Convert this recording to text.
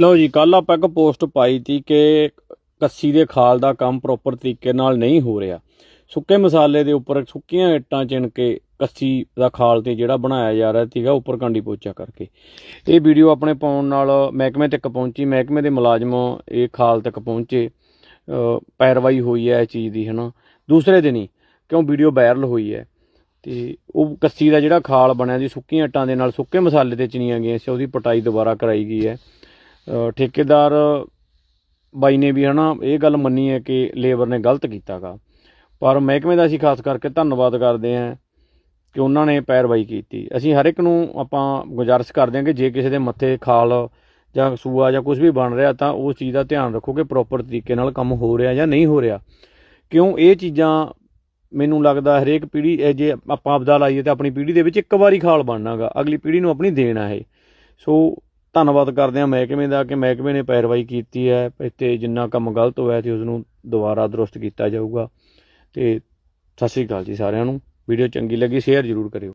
ਲਓ ਜੀ ਕੱਲ ਆਪਾਂ ਇੱਕ ਪੋਸਟ ਪਾਈ ਤੀ ਕਿ ਕੱਸੀ ਦੇ ਖਾਲ ਦਾ ਕੰਮ ਪ੍ਰੋਪਰ ਤਰੀਕੇ ਨਾਲ ਨਹੀਂ ਹੋ ਰਿਹਾ। ਸੁੱਕੇ ਮਸਾਲੇ ਦੇ ਉੱਪਰ ਸੁੱਕੀਆਂ ਇੱਟਾਂ ਚਿਣ ਕੇ ਕੱਸੀ ਦਾ ਖਾਲ ਤੇ ਜਿਹੜਾ ਬਣਾਇਆ ਜਾ ਰਿਹਾ ਸੀਗਾ, ਉੱਪਰ ਕਾਂਡੀ ਪੋਚਾ ਕਰਕੇ। ਇਹ ਵੀਡੀਓ ਆਪਣੇ ਪਾਉਣ ਨਾਲ ਮਹਿਕਮੇ ਤੱਕ ਪਹੁੰਚੀ। ਮਹਿਕਮੇ ਦੇ ਮੁਲਾਜ਼ਮ ਇਹ ਖਾਲ ਤੱਕ ਪਹੁੰਚੇ। ਪੈਰਵਾਈ ਹੋਈ ਹੈ ਇਹ ਚੀਜ਼ ਦੀ, ਹਨਾ। ਦੂਸਰੇ ਦਿਨ ਹੀ, ਕਿਉਂ ਵੀਡੀਓ ਵਾਇਰਲ ਹੋਈ ਹੈ। ਤੇ ਉਹ ਕੱਸੀ ਦਾ ਜਿਹੜਾ ਖਾਲ ਬਣਿਆ ਸੀ, ਸੁੱਕੀਆਂ ਇੱਟਾਂ ਦੇ ਨਾਲ ਸੁੱਕੇ ਮਸਾਲੇ ਤੇ ਚਿਣੀਆਂ ਗਈਆਂ ਸੀ, ਉਹਦੀ ਪਟਾਈ ਦੁਬਾਰਾ ਕਰਾਈ ਗਈ ਹੈ। ਠੇਕੇਦਾਰ ਬਾਈ ਨੇ ਵੀ ਹਨਾ ਇਹ ਗੱਲ ਮੰਨੀ ਹੈ ਕਿ ਲੇਬਰ ਨੇ ਗਲਤ ਕੀਤਾਗਾ। ਪਰ ਮਹਿਕਮੇ ਦਾ ਅਸੀਂ ਖਾਸ ਕਰਕੇ ਧੰਨਵਾਦ ਕਰਦੇ ਹਾਂ ਕਿ ਉਹਨਾਂ ਨੇ ਪੈਰਵਾਈ ਕੀਤੀ। ਅਸੀਂ ਹਰ ਇੱਕ ਨੂੰ ਆਪਾਂ ਗੁਜ਼ਾਰਿਸ਼ ਕਰਦੇ ਹਾਂ ਕਿ ਜੇ ਕਿਸੇ ਦੇ ਮੱਥੇ ਖਾਲ ਜਾਂ ਸੂਆ ਜਾਂ ਕੁਝ ਵੀ ਬਣ ਰਿਹਾ ਤਾਂ ਉਸ ਚੀਜ਼ ਦਾ ਧਿਆਨ ਰੱਖੋ ਕਿ ਪ੍ਰੋਪਰ ਤਰੀਕੇ ਨਾਲ ਕੰਮ ਹੋ ਰਿਹਾ ਜਾਂ ਨਹੀਂ ਹੋ ਰਿਹਾ। ਕਿਉਂ? ਇਹ ਚੀਜ਼ਾਂ ਮੈਨੂੰ ਲੱਗਦਾ ਹਰੇਕ ਪੀੜ੍ਹੀ, ਇਹ ਜੇ ਆਪਾਂ ਆਪਦਾ ਲਾਈਏ ਤਾਂ ਆਪਣੀ ਪੀੜ੍ਹੀ ਦੇ ਵਿੱਚ ਇੱਕ ਵਾਰੀ ਖਾਲ ਬਣਨਾਗਾ। ਅਗਲੀ ਪੀੜ੍ਹੀ ਨੂੰ ਆਪਣੀ ਦੇਣ ਆ ਇਹ। ਸੋ ਧੰਨਵਾਦ ਕਰਦੇ ਹਾਂ ਮਹਿਕਮੇ ਦਾ ਕਿ ਮਹਿਕਮੇ ਨੇ ਪੈਰਵਾਈ ਕੀਤੀ ਹੈ, ਇੱਥੇ ਜਿੰਨਾ ਕੰਮ ਗਲਤ ਹੋਇਆ ਸੀ ਉਸ ਨੂੰ ਦੁਬਾਰਾ ਦਰੁਸਤ ਕੀਤਾ ਜਾਊਗਾ। ਤੇ ਸਤਿ ਸ੍ਰੀ ਅਕਾਲ ਜੀ ਸਾਰਿਆਂ ਨੂੰ। ਵੀਡੀਓ ਚੰਗੀ ਲੱਗੀ, ਸ਼ੇਅਰ ਜ਼ਰੂਰ ਕਰਿਓ।